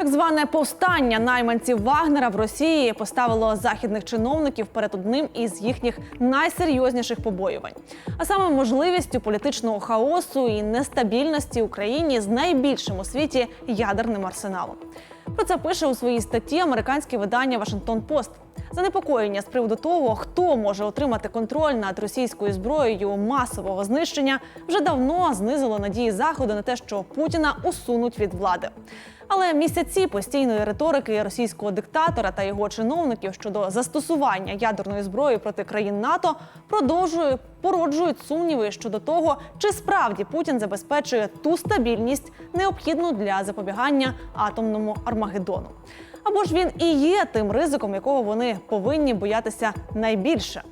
Так зване повстання найманців Вагнера в Росії поставило західних чиновників перед одним із їхніх найсерйозніших побоювань, а саме можливістю політичного хаосу і нестабільності Україні з найбільшим у світі ядерним арсеналом. Про це пише у своїй статті американське видання Вашингтон Пост. Занепокоєння з приводу того, хто може отримати контроль над російською зброєю масового знищення, вже давно знизило надії заходу на те, що Путіна усунуть від влади. Але місяці постійної риторики російського диктатора та його чиновників щодо застосування ядерної зброї проти країн НАТО продовжує породжують сумніви щодо того, чи справді Путін забезпечує ту стабільність, необхідну для запобігання атомному армагеддону. Або ж він і є тим ризиком, якого вони повинні боятися найбільше.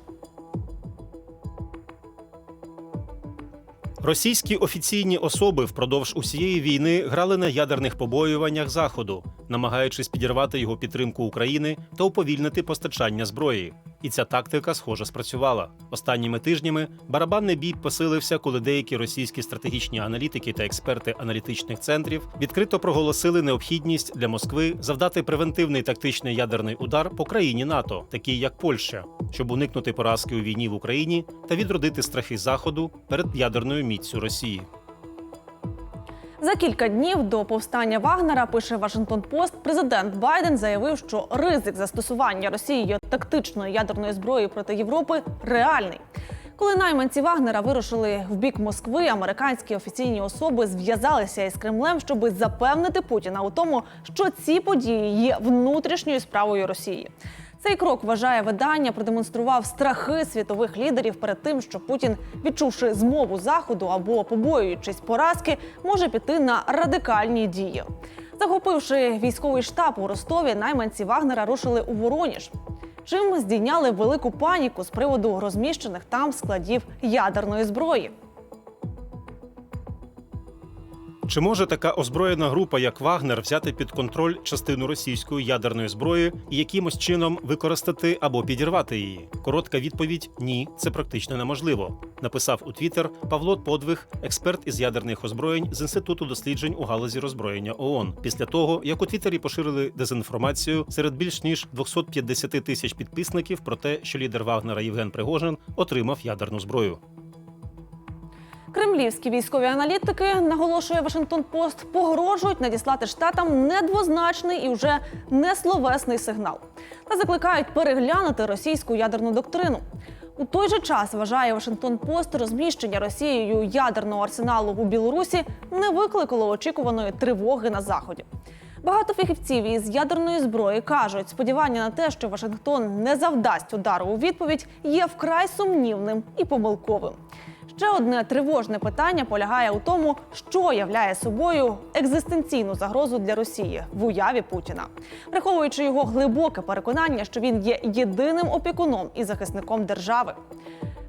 Російські офіційні особи впродовж усієї війни грали на ядерних побоюваннях заходу, намагаючись підірвати його підтримку України та уповільнити постачання зброї. І ця тактика, схоже, спрацювала. Останніми тижнями барабанний бій посилився, коли деякі російські стратегічні аналітики та експерти аналітичних центрів відкрито проголосили необхідність для Москви завдати превентивний тактичний ядерний удар по країні НАТО, такій як Польща, щоб уникнути поразки у війні в Україні та відродити страхи Заходу перед ядерною міцю Росії. За кілька днів до повстання Вагнера пише Вашингтон Пост. Президент Байден заявив, що ризик застосування Росією тактичної ядерної зброї проти Європи реальний. Коли найманці Вагнера вирушили в бік Москви, американські офіційні особи зв'язалися із Кремлем, щоб запевнити Путіна у тому, що ці події є внутрішньою справою Росії. Цей крок вважає видання, продемонстрував страхи світових лідерів перед тим, що Путін, відчувши змову заходу або побоюючись поразки, може піти на радикальні дії. Захопивши військовий штаб у Ростові, найманці Вагнера рушили у Вороніж. Чим здійняли велику паніку з приводу розміщених там складів ядерної зброї. Чи може така озброєна група, як Вагнер, взяти під контроль частину російської ядерної зброї і якимось чином використати або підірвати її? Коротка відповідь ні, це практично неможливо. Написав у Твіттер Павло Подвиг, експерт із ядерних озброєнь з інституту досліджень у галузі роззброєння ООН. Після того, як у Твіттері поширили дезінформацію серед більш ніж 250 тисяч підписників про те, що лідер Вагнера Євген Пригожин отримав ядерну зброю. Кремлівські військові аналітики, наголошує Вашингтон Пост, погрожують надіслати штатам недвозначний і вже несловесний сигнал та закликають переглянути російську ядерну доктрину. У той же час вважає Вашингтон Пост розміщення Росією ядерного арсеналу у Білорусі не викликало очікуваної тривоги на заході. Багато фахівців із ядерної зброї кажуть, сподівання на те, що Вашингтон не завдасть удару у відповідь, є вкрай сумнівним і помилковим. Ще одне тривожне питання полягає у тому, що являє собою екзистенційну загрозу для Росії в уяві Путіна, враховуючи його глибоке переконання, що він є єдиним опікуном і захисником держави.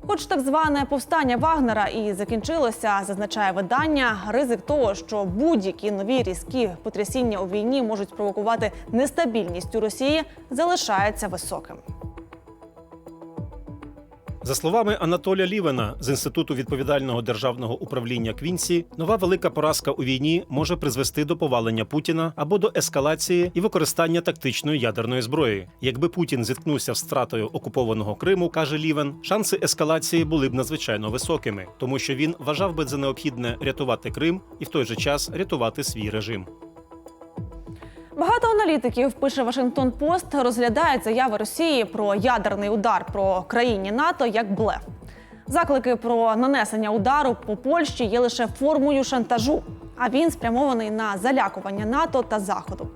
Хоч так зване повстання Вагнера і закінчилося, зазначає видання, ризик того, що будь-які нові різкі потрясіння у війні можуть спровокувати нестабільність у Росії, залишається високим. За словами Анатолія Лівена з інституту відповідального державного управління Квінсі, нова велика поразка у війні може призвести до повалення Путіна або до ескалації і використання тактичної ядерної зброї. Якби Путін зіткнувся з втратою окупованого Криму, каже Лівен, шанси ескалації були б надзвичайно високими, тому що він вважав би за необхідне рятувати Крим і в той же час рятувати свій режим. Багато аналітиків пише Вашингтон Пост розглядають заяви Росії про ядерний удар про країні НАТО як блеф. Заклики про нанесення удару по Польщі є лише формою шантажу, а він спрямований на залякування НАТО та Заходу.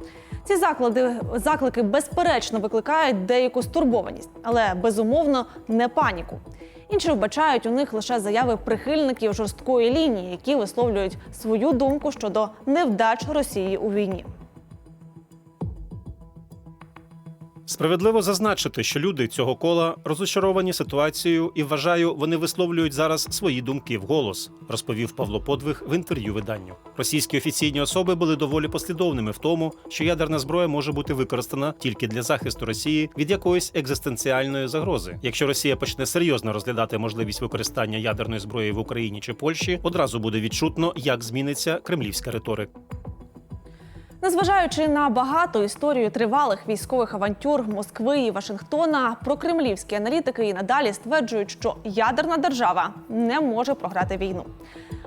Ці заклади заклики безперечно викликають деяку стурбованість, але безумовно не паніку. Інші вбачають у них лише заяви прихильників жорсткої лінії, які висловлюють свою думку щодо невдач Росії у війні. Справедливо зазначити, що люди цього кола розочаровані ситуацією і вважаю, вони висловлюють зараз свої думки вголос, розповів Павло Подвиг в інтерв'ю виданню. Російські офіційні особи були доволі послідовними в тому, що ядерна зброя може бути використана тільки для захисту Росії від якоїсь екзистенціальної загрози. Якщо Росія почне серйозно розглядати можливість використання ядерної зброї в Україні чи Польщі, одразу буде відчутно, як зміниться кремлівська риторика. Незважаючи на багату історію тривалих військових авантюр Москви і Вашингтона, прокремлівські аналітики і надалі стверджують, що ядерна держава не може програти війну.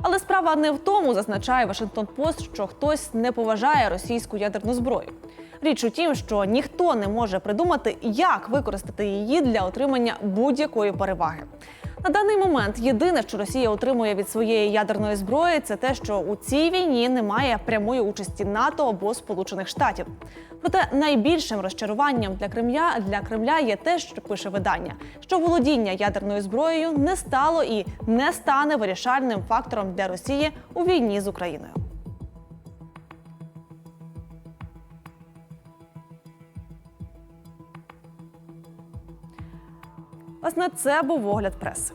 Але справа не в тому, зазначає Вашингтон Пост, що хтось не поважає російську ядерну зброю. Річ у тім, що ніхто не може придумати, як використати її для отримання будь-якої переваги. На даний момент єдине, що Росія отримує від своєї ядерної зброї, це те, що у цій війні немає прямої участі НАТО або Сполучених Штатів. Проте найбільшим розчаруванням для Кремля для Кремля є те, що пише видання, що володіння ядерною зброєю не стало і не стане вирішальним фактором для Росії у війні з Україною. Власне, це був огляд преси.